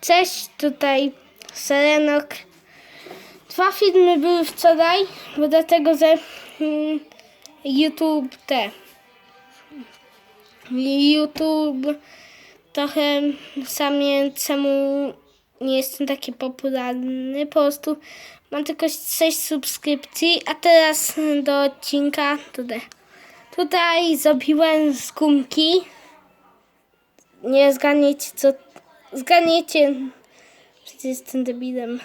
Cześć, tutaj Serenok. Dwa filmy były wczoraj, bo dlatego, że mm, YouTube te. YouTube trochę sam nie czemu nie jestem taki popularny. Po prostu mam tylko 6 subskrypcji, a teraz do odcinka tutaj. Tutaj zrobiłem z gumki. Nie zgadniecie co. Zgadniecie. Przecież jestem debilem.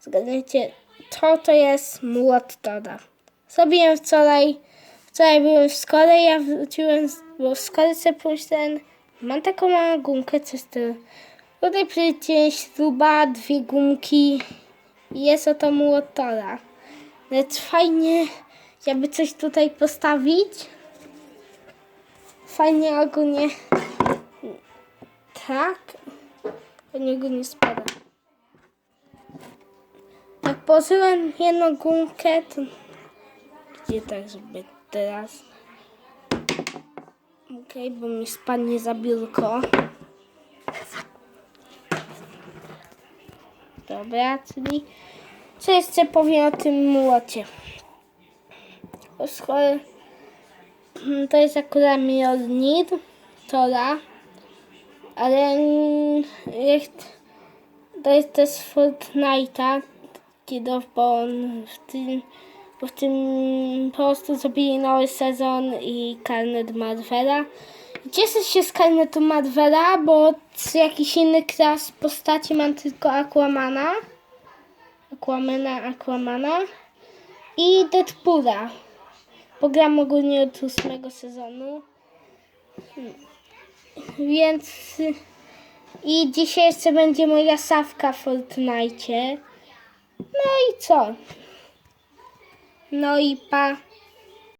Zgadniecie, co to jest młot Toda. Zrobiłem wczoraj. Wczoraj byłem w szkole, ja wróciłem, bo w szkole sobie pomyślałem, mam taką małą gumkę, coś to. Tutaj przecież śruba, dwie gumki i jest oto młot. Lecz fajnie, jakby coś tutaj postawić. Fajnie ogólnie. Tak. Do niego nie spada. Jak położyłem jedną gumkę, to gdzie tak, żeby teraz. Okej, bo mi spadnie za biurko. Dobra, czyli co jeszcze powiem o tym młocie? O szkole. To jest akurat Mjolnir, Tora, ale mm, jest, to jest też Fortnite'a, kiedy bo on w tym, bo w tym po prostu zrobili nowy sezon i karnet Marvela. Cieszę się z karnetu Marvela, bo z jakiś inny klas postaci mam tylko Aquamana, Aquamana, Aquamana i Deadpoola. Pogram ogólnie od ósmego sezonu. Więc i dzisiaj jeszcze będzie moja sawka w Fortnite. No i co? No i pa.